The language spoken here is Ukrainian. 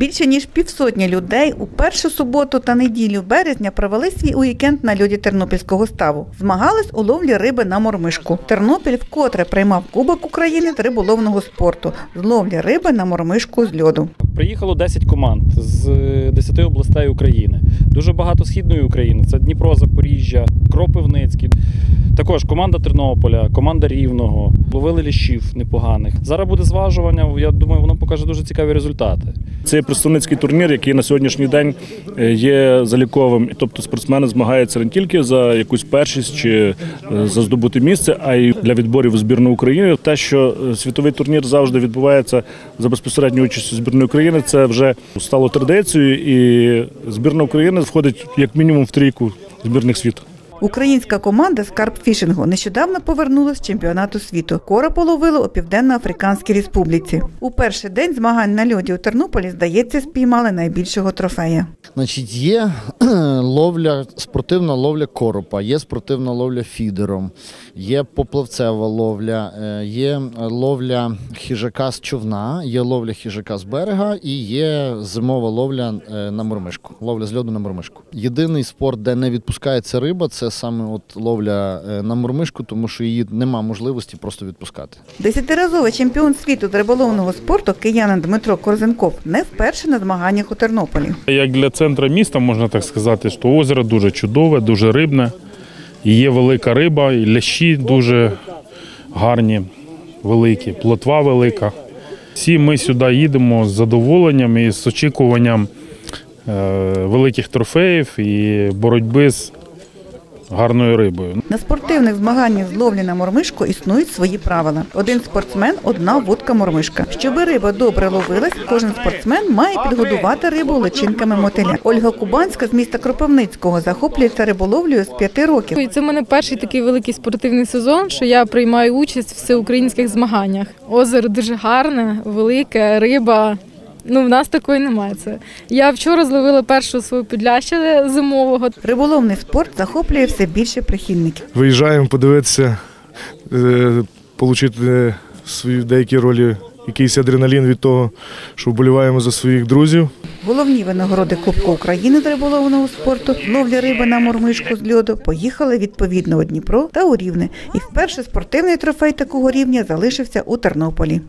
Більше ніж півсотні людей у першу суботу та неділю березня провели свій уікенд на льоді Тернопільського ставу. Змагались у ловлі риби на мормишку. Тернопіль вкотре приймав Кубок України риболовного спорту з ловлі риби на мормишку з льоду. Приїхало 10 команд з 10 областей України. Дуже багато східної України. Це Дніпро, Запоріжжя, Кропивницький. Також команда Тернополя, команда Рівного. Ловили ліщів непоганих. Зараз буде зважування. Я думаю, воно покаже дуже цікаві результати. Це представницький турнір, який на сьогоднішній день е, є заліковим. Тобто спортсмени змагаються не тільки за якусь першість чи е, за здобуте місце, а й для відборів у збірну України. Те, що е, світовий турнір завжди відбувається за безпосередньою участю збірної України, це вже стало традицією, і збірна України входить як мінімум в трійку збірних світу. Українська команда з карпфішингу нещодавно повернулася з чемпіонату світу. Кора половили у Південно-Африканській Республіці. У перший день змагань на льоді у Тернополі, здається, спіймали найбільшого трофея. Значить, є ловля, спортивна ловля коропа, є спортивна ловля фідером, є поплавцева ловля, е, є ловля хижака з човна, є ловля хижака з берега і є зимова ловля е, на мормишку. Ловля з льоду на мормишку. Єдиний спорт, де не відпускається риба, це саме от ловля е, на мормишку, тому що її нема можливості просто відпускати. Десятиразовий чемпіон світу з риболовного спорту киянин Дмитро Корзенков не вперше на змаганнях у Тернополі. Як для центру міста можна так сказати, що озеро дуже чудове, дуже рибне. Є велика риба, і лящі дуже гарні, великі, плотва велика. Всі ми сюди їдемо з задоволенням і з очікуванням е, великих трофеїв і боротьби з гарною рибою. На спортивних змаганнях з ловлі на мормишку існують свої правила. Один спортсмен одна вудка мормишка. Щоби риба добре ловилась, кожен спортсмен має підгодувати рибу личинками мотиля. Ольга Кубанська з міста Кропивницького захоплюється риболовлею з п'яти років. І Це в мене перший такий великий спортивний сезон, що я приймаю участь в всеукраїнських змаганнях. Озеро дуже гарне, велике, риба. Ну, в нас такої немає. Це я вчора зловила першу свою підляща зимового. Риболовний спорт захоплює все більше прихильників. Виїжджаємо подивитися, е, отримати свої деякі ролі, якийсь адреналін від того, що вболіваємо за своїх друзів. Головні винагороди Кубку України з риболовного спорту, ловля риби на мормишку з льоду поїхали відповідно у Дніпро та у Рівне. І вперше спортивний трофей такого рівня залишився у Тернополі.